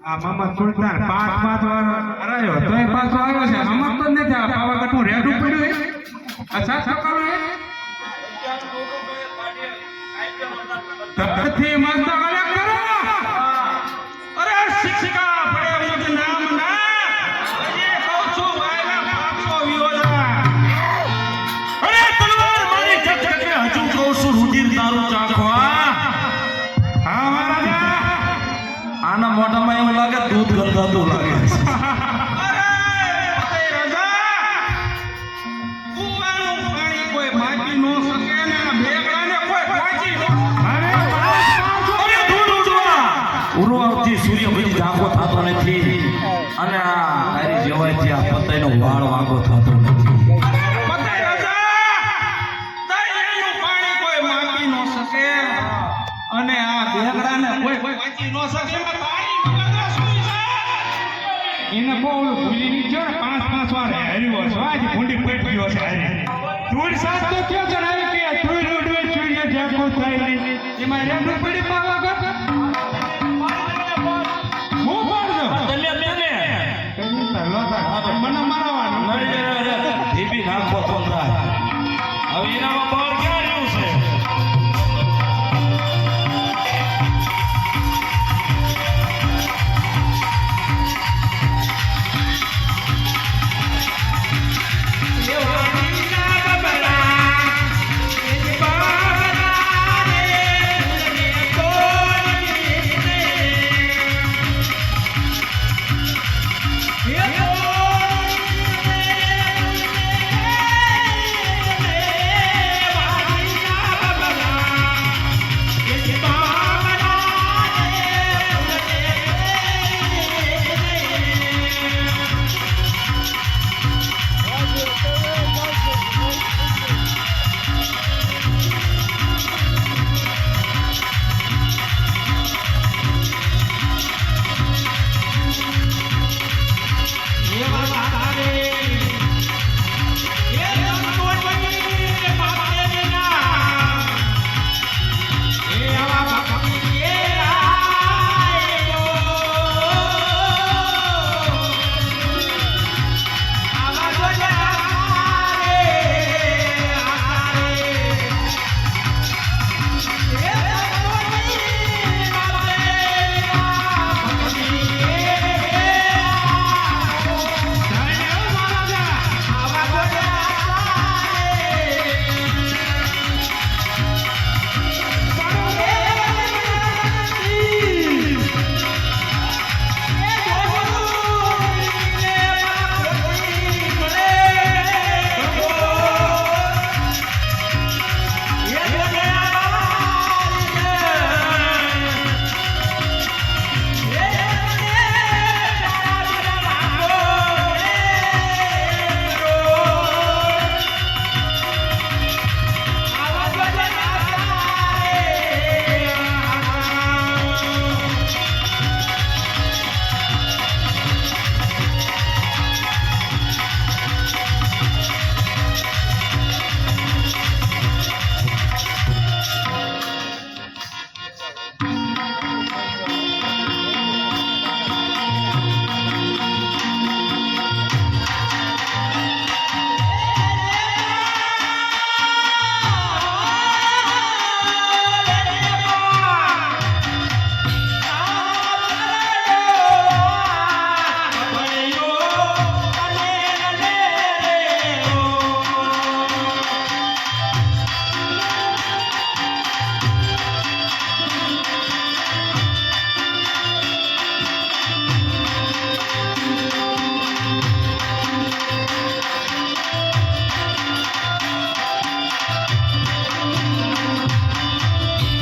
આ મામા સુલતાન પાંચ પાંચ વાર હરાયો. તોય પાછો આવ્યો છે. આમાં તો નથી. આ પાવાગઢનું રેડું પડ્યું આ સાત સકાળું હે તરતથી અરે દૂધ ઉડવા! ઉરવાથી સૂર્ય ભાઈ જાગો થતો નથી. અને આ તારી જેવાયથી આ પતઈનો વાળ વાગો થતો નથી. પતે રજા! દરિયાનું પાણી કોઈ માપી નો શકે. અને આ ભેગડાને કોઈ વાંચી ન શકે. એને કહો પાંચ પાંચ વાર હાર્યું હશે આજ ભૂંડી પડી ગયો થાય એમાં રેમ પડી પાવા ગત હું પાડ. દો તલે મેને તને તલો